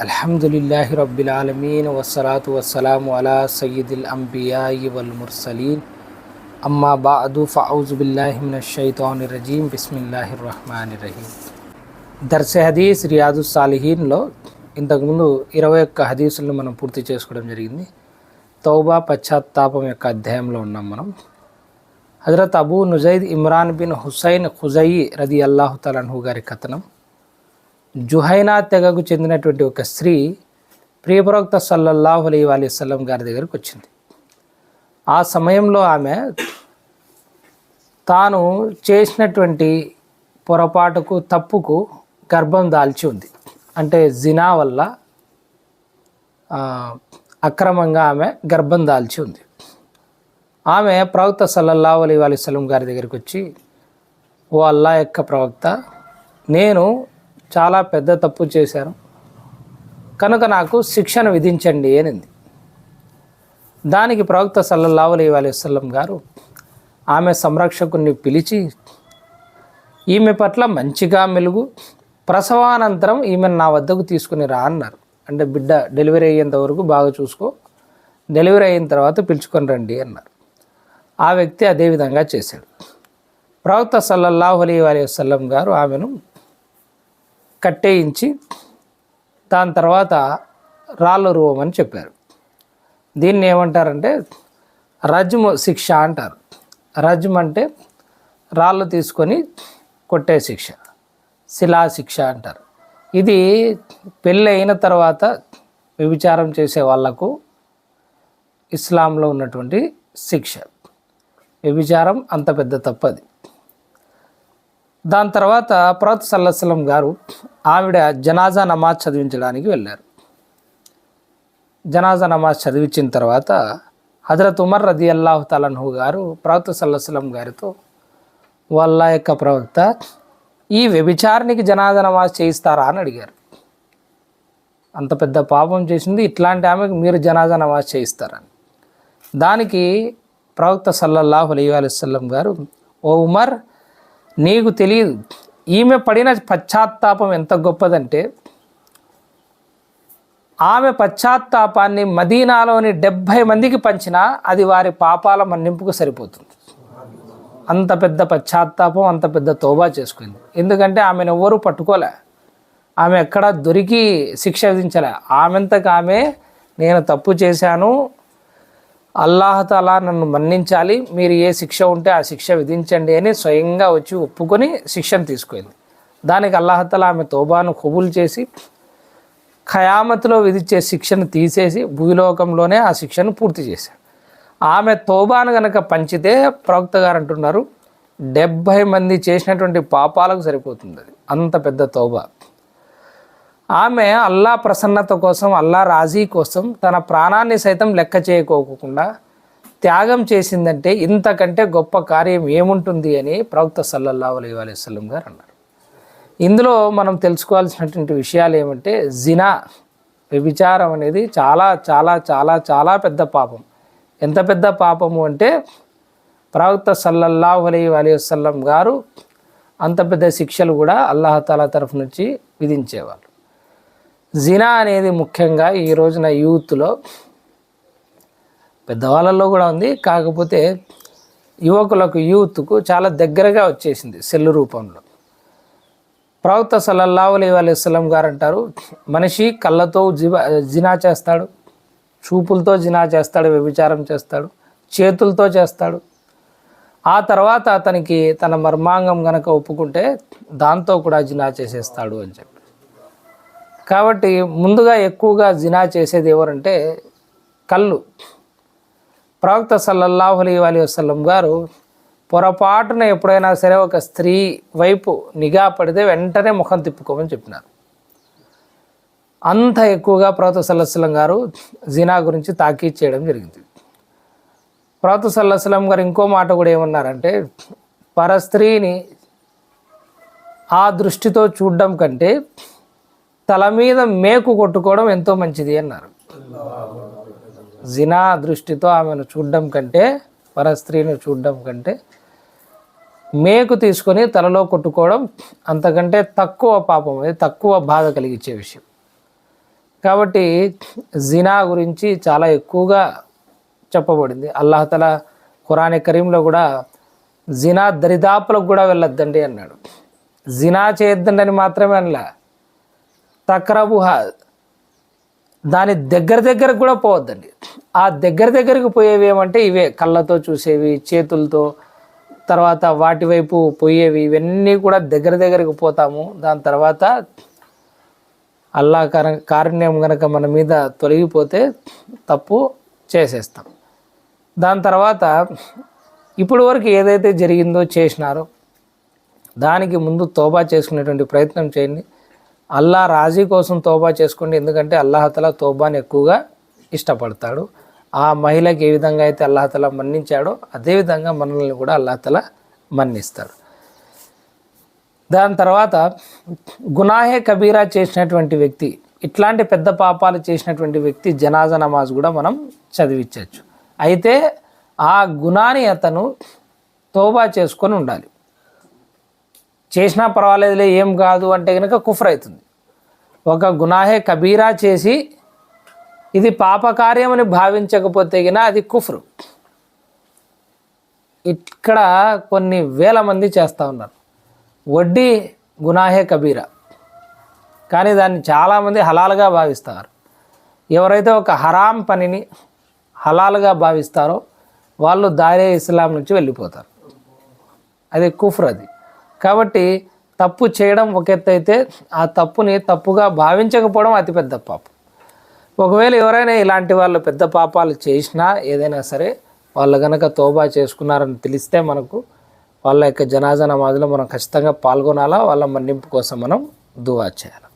అల్హమ్దులిల్లాహి రబ్బిల్ ఆలమీన్ వసలాతు వసలాము అలా సయ్యిదిల్ అంబియాయి వల్ ముర్సలీన్. అమ్మా బాదు ఫౌజు బిల్లాహిమిన్ షైతాన్ రజీం బిస్మిల్లాహిర్ రహమానిర్ రహీం. దర్శ హదీస్ రియాదు సాలిహీన్లో ఇంతకుముందు ఇరవై ఒక్క హదీసులను మనం పూర్తి చేసుకోవడం జరిగింది. తౌబా పశ్చాత్తాపం యొక్క అధ్యాయంలో ఉన్నాం మనం. Hazrat Abu Nujaid Imran bin Husain Khuzai రది అల్లాహు తలన్హు గారి కథనం. జుహైనా తెగకు చెందినటువంటి ఒక స్త్రీ ప్రియప్రవక్త సల్లల్లాహు అలీ వసల్లం గారి దగ్గరికి వచ్చింది. ఆ సమయంలో ఆమె తాను చేసినటువంటి పొరపాటుకు తప్పుకు గర్భం దాల్చి ఉంది. అంటే జినా వల్ల అక్రమంగా ఆమె గర్భం దాల్చి ఉంది. ఆమె ప్రవక్త సల్లల్లాహు అలీ వసల్లం గారి దగ్గరికి వచ్చి ఓ అల్లా యొక్క ప్రవక్త నేను చాలా పెద్ద తప్పు చేశాను కనుక నాకు శిక్షను విధించండి అనింది. దానికి ప్రవక్త సల్లల్లాహు అలీ వసల్లం గారు ఆమె సంరక్షకుని పిలిచి ఈమె పట్ల మంచిగా మెలుగు ప్రసవానంతరం ఈమెను నా వద్దకు తీసుకుని రా అన్నారు. అంటే బిడ్డ డెలివరీ అయ్యేంత వరకు బాగా చూసుకో డెలివరీ అయిన తర్వాత పిలుచుకొని రండి అన్నారు. ఆ వ్యక్తి అదేవిధంగా చేశాడు. ప్రవక్త సల్లల్లాహు అలీ వసల్లం గారు ఆమెను కట్టేయించి దాని తర్వాత రాళ్ళు రువమని చెప్పారు. దీన్ని ఏమంటారంటే రజ్ము శిక్ష అంటారు. రజ్మ్ అంటే రాళ్ళు తీసుకొని కొట్టే శిక్ష శిలా శిక్ష అంటారు. ఇది పెళ్ళి అయిన తర్వాత వ్యభిచారం చేసే వాళ్ళకు ఇస్లాంలో ఉన్నటువంటి శిక్ష. వ్యభిచారం అంత పెద్ద తప్పది. దాని తర్వాత ప్రవక్త సల్లస్లం గారు ఆవిడ జనాజా నమాజ్ చదివించడానికి వెళ్ళారు. జనాజా నమాజ్ చదివించిన తర్వాత హజరత్ ఉమర్ రది అల్లాహు తలన్హు గారు ప్రవత సల్లస్లం గారితో వాళ్ళ యొక్క ప్రవక్త ఈ వ్యభిచారానికి జనాజా నమాజ్ చేయిస్తారా? అని అడిగారు. అంత పెద్ద పాపం చేసింది ఇట్లాంటి ఆమెకు మీరు జనాజా నమాజ్ చేయిస్తారని. దానికి ప్రవక్త సల్లల్లాహు అలీ వసల్లం గారు ఓ ఉమర్ నీకు తెలియదు ఈమె పడిన పశ్చాత్తాపం ఎంత గొప్పదంటే ఆమె పశ్చాత్తాపాన్ని మదీనాలోని డెబ్భై మందికి పంచినా అది వారి పాపాల మన్నింపుకు సరిపోతుంది. అంత పెద్ద పశ్చాత్తాపం అంత పెద్ద తోబా చేసుకుంది. ఎందుకంటే ఆమెను ఎవ్వరూ పట్టుకోలే. ఆమె ఎక్కడ దొరికి శిక్ష విధించలే. ఆమెంతకు ఆమె నేను తప్పు చేశాను అల్లాహతలా నన్ను మన్నించాలి. మీరు ఏ శిక్ష ఉంటే ఆ శిక్ష విధించండి అని స్వయంగా వచ్చి ఒప్పుకొని శిక్షను తీసుకుంది దానికి అల్లాహతలా ఆమె తోబాను కబూల్ చేసి ఖయామత్లో విధించే శిక్షను తీసేసి భూలోకంలోనే ఆ శిక్షను పూర్తి చేశాడు ఆమె తోబాను గనక పంచితే ప్రవక్త గారు అంటున్నారు డెబ్భై మంది చేసినటువంటి పాపాలకు సరిపోతుంది అది. అంత పెద్ద తోబా. ఆమె అల్లా ప్రసన్నత కోసం అల్లా రాజీ కోసం తన ప్రాణాన్ని సైతం లెక్క చేయకోకుండా త్యాగం చేసిందంటే ఇంతకంటే గొప్ప కార్యం ఏముంటుంది అని ప్రవక్త సల్లల్లా అలీ వసల్లం గారు అన్నారు. ఇందులో మనం తెలుసుకోవాల్సినటువంటి విషయాలు ఏమంటే జినా వ్యభిచారం అనేది చాలా చాలా చాలా చాలా పెద్ద పాపం. ఎంత పెద్ద పాపము అంటే ప్రవక్త సల్లల్లాహు అలీ వసల్లం గారు అంత పెద్ద శిక్షలు కూడా అల్లాహతాలా తరఫు నుంచి విధించేవాళ్ళు. జినా అనేది ముఖ్యంగా ఈ రోజున యూత్లో పెద్దవాళ్ళలో కూడా ఉంది. కాకపోతే యువకులకు యూత్కు చాలా దగ్గరగా వచ్చేసింది సెల్లు రూపంలో. ప్రవక్త సల్లల్లాహు అలైహి వసల్లం గారు అంటారు మనిషి కళ్ళతో జినా చేస్తాడు చూపులతో జినా చేస్తాడు వ్యభిచారం చేస్తాడు చేతులతో చేస్తాడు. ఆ తర్వాత అతనికి తన మర్మాంగం గనక ఒప్పుకుంటే దాంతో కూడా జినా చేసేస్తాడు అని చెప్పి. కాబట్టి ముందుగా ఎక్కువగా జినా చేసేది ఎవరంటే కళ్ళు. ప్రవక్త సల్లల్లాహు అలైహి అలీ వసలం గారు పొరపాటున ఎప్పుడైనా సరే ఒక స్త్రీ వైపు నిఘా పడితే వెంటనే ముఖం తిప్పుకోమని చెప్పినారు. అంత ఎక్కువగా ప్రవత సల్లస్లం గారు జినా గురించి తాకీద్ చేయడం జరిగింది. ప్రవత సల్లస్లం గారు ఇంకో మాట కూడా ఏమన్నారంటే పరస్త్రీని ఆ దృష్టితో చూడడం కంటే తల మీద మేకు కొట్టుకోవడం ఎంతో మంచిది అన్నారు. జినా దృష్టితో ఆమెను చూడడం కంటే పరస్త్రీని చూడడం కంటే మేకు తీసుకొని తలలో కొట్టుకోవడం అంతకంటే తక్కువ పాపం అది తక్కువ బాధ కలిగించే విషయం. కాబట్టి జినా గురించి చాలా ఎక్కువగా చెప్పబడింది. అల్లాహతల ఖురాన్ కరీంలో కూడా జినా దరిదాపులకు కూడా వెళ్ళొద్దండి అన్నాడు. జినా చేయొద్దండి అని మాత్రమే అనలా. తక్రబుహా దాని దగ్గర దగ్గరకు కూడా పోవద్దండి. ఆ దగ్గర దగ్గరకు పోయేవి ఏమంటే ఇవే కళ్ళతో చూసేవి చేతులతో తర్వాత వాటి వైపు పోయేవి ఇవన్నీ కూడా దగ్గర దగ్గరకు పోతాము. దాని తర్వాత అల్లా కార కారుణ్యం కనుక మన మీద తొలగిపోతే తప్పు చేసేస్తాం. దాని తర్వాత ఇప్పటి వరకు ఏదైతే జరిగిందో చేసినారో దానికి ముందు తోబా చేసుకునేటువంటి ప్రయత్నం చేయండి. అల్లా రాజీ కోసం తోబా చేసుకోండి. ఎందుకంటే అల్లాహతల తోబాని ఎక్కువగా ఇష్టపడతాడు. ఆ మహిళకి ఏ విధంగా అయితే అల్లాహతల మన్నించాడో అదేవిధంగా మనల్ని కూడా అల్లాహతల మన్నిస్తాడు. దాని తర్వాత గునాహే కబీరా చేసినటువంటి వ్యక్తి ఇట్లాంటి పెద్ద పాపాలు చేసినటువంటి వ్యక్తి జనాజా నమాజ్ కూడా మనం చదివించవచ్చు. అయితే ఆ గుణాన్ని అతను తోబా చేసుకొని ఉండాలి. చేసినా పర్వాలేదులే ఏం కాదు అంటే కనుక కుఫర్ అవుతుంది ఒక గునాహే కబీరా చేసి ఇది పాపకార్యమని భావించకపోతే గిన అది కుఫ్రు. ఇక్కడ కొన్ని వేల మంది చేస్తూ ఉన్నారు. వడ్డీ గునాహే కబీరా. కానీ దాన్ని చాలామంది హలాలుగా భావిస్తారు. ఎవరైతే ఒక హరాం పనిని హలాలుగా భావిస్తారో వాళ్ళు దారే ఇస్లాం నుంచి వెళ్ళిపోతారు. అది కుఫ్ర్ అది. కాబట్టి తప్పు చేయడం ఒక ఎత్తు అయితే ఆ తప్పుని తప్పుగా భావించకపోవడం అతిపెద్ద పాపం. ఒకవేళ ఎవరైనా ఇలాంటి వాళ్ళు పెద్ద పాపాలు చేసినా ఏదైనా సరే వాళ్ళు కనుక తోబా చేసుకున్నారని తెలిస్తే మనకు వాళ్ళ యొక్క జనాజా నమాజ్లో మనం ఖచ్చితంగా పాల్గొనాలా? వాళ్ళ మన్నింపు కోసం మనం దువా చేయాలి?